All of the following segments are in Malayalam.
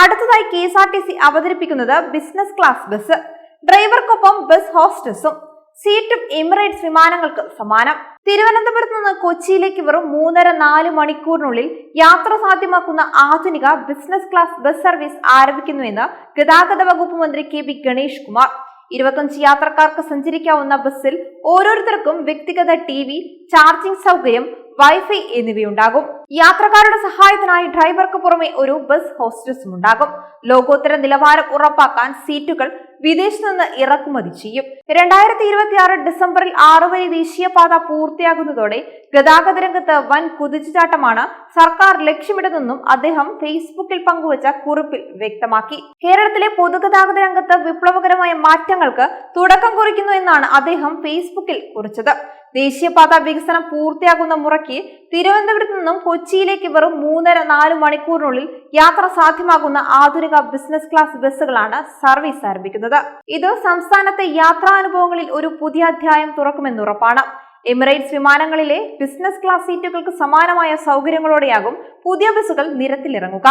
അടുത്തതായി K S R T C അവതരിപ്പിക്കുന്നത് ബിസിനസ് ക്ലാസ് ബസ് ഡ്രൈവർക്കൊപ്പം ബസ് ഹോസ്റ്റസും സീറ്റും എമിറേറ്റ്സ് വിമാനങ്ങൾക്ക് സമാനം തിരുവനന്തപുരത്ത് നിന്ന് കൊച്ചിയിലേക്ക് വെറും മൂന്നര നാല് മണിക്കൂറിനുള്ളിൽ യാത്ര സാധ്യമാക്കുന്ന ആധുനിക ബിസിനസ് ക്ലാസ് ബസ് സർവീസ് ആരംഭിക്കുന്നുവെന്ന് ഗതാഗത വകുപ്പ് മന്ത്രി കെ പി ഗണേഷ് കുമാർ. ഇരുപത്തഞ്ച് യാത്രക്കാർക്ക് സഞ്ചരിക്കാവുന്ന ബസ്സിൽ ഓരോരുത്തർക്കും വ്യക്തിഗത ടി വി ചാർജിംഗ് സൗകര്യം വൈഫൈ എന്നിവയുണ്ടാകും. യാത്രക്കാരുടെ സഹായത്തിനായി ഡ്രൈവർക്ക് പുറമെ ഒരു ബസ് ഹോസ്റ്റസും ഉണ്ടാകും ലോകോത്തര നിലവാരം ഉറപ്പാക്കാൻ സീറ്റുകൾ വിദേശത്ത് നിന്ന് ഇറക്കുമതി ചെയ്യും. രണ്ടായിരത്തി ഇരുപത്തി ആറ് ഡിസംബറിൽ ആറ് വരി ദേശീയപാത പൂർത്തിയാകുന്നതോടെ ഗതാഗത രംഗത്ത് വൻ കുതിച്ചുചാട്ടമാണ് സർക്കാർ ലക്ഷ്യമിടുന്നതെന്നും അദ്ദേഹം ഫേസ്ബുക്കിൽ പങ്കുവച്ച കുറിപ്പിൽ വ്യക്തമാക്കി. കേരളത്തിലെ പൊതുഗതാഗത രംഗത്ത് വിപ്ലവകരമായ മാറ്റങ്ങൾക്ക് തുടക്കം കുറിക്കുന്നു എന്നാണ് അദ്ദേഹം ഫേസ്ബുക്കിൽ കുറിച്ചത്. ദേശീയപാത വികസനം പൂർത്തിയാകുന്ന മുറയ്ക്ക് തിരുവനന്തപുരത്ത് നിന്നും കൊച്ചിയിലേക്ക് വെറും മൂന്നര നാല് മണിക്കൂറിനുള്ളിൽ യാത്ര സാധ്യമാകുന്ന ആധുനിക ബിസിനസ് ക്ലാസ് ബസ്സുകളാണ് സർവീസ് ആരംഭിക്കുന്നത്. ഇത് സംസ്ഥാനത്തെ യാത്രാനുഭവങ്ങളിൽ ഒരു പുതിയ അധ്യായം തുറക്കുമെന്നുറപ്പാണ് എമിറേറ്റ്സ് വിമാനങ്ങളിലെ ബിസിനസ് ക്ലാസ് സീറ്റുകൾക്ക് സമാനമായ സൗകര്യങ്ങളോടെയാകും പുതിയ ബസ്സുകൾ നിരത്തിലിറങ്ങുക.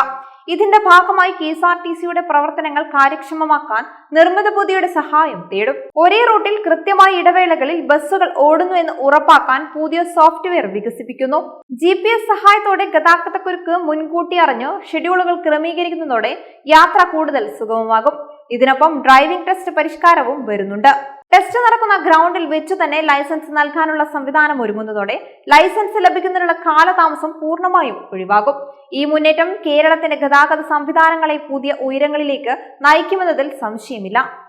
ഇതിന്റെ ഭാഗമായി കെ എസ് ആർ ടി സിയുടെ പ്രവർത്തനങ്ങൾ കാര്യക്ഷമമാക്കാൻ നിർമ്മിത ബുദ്ധിയുടെ സഹായം തേടും. ഒരേ റൂട്ടിൽ കൃത്യമായ ഇടവേളകളിൽ ബസ്സുകൾ ഓടുന്നു എന്ന് ഉറപ്പാക്കാൻ പുതിയ സോഫ്റ്റ്വെയർ വികസിപ്പിക്കുന്നു. ജി പി എസ് സഹായത്തോടെ ഗതാഗതക്കുരുക്ക് മുൻകൂട്ടി അറിഞ്ഞു ഷെഡ്യൂളുകൾ ക്രമീകരിക്കുന്നതോടെ യാത്ര കൂടുതൽ സുഗമമാകും. ഇതിനൊപ്പം ഡ്രൈവിംഗ് ടെസ്റ്റ് പരിഷ്കാരവും വരുന്നുണ്ട്. ടെസ്റ്റ് നടക്കുന്ന ഗ്രൗണ്ടിൽ വെച്ച് തന്നെ ലൈസൻസ് നൽകാനുള്ള സംവിധാനം ഒരുങ്ങുന്നതോടെ ലൈസൻസ് ലഭിക്കുന്നതിനുള്ള കാലതാമസം പൂർണമായും ഒഴിവാകും. ഈ മുന്നേറ്റം കേരളത്തിന്റെ ഗതാഗത സംവിധാനങ്ങളെ പുതിയ ഉയരങ്ങളിലേക്ക് നയിക്കുമെന്നതിൽ സംശയമില്ല.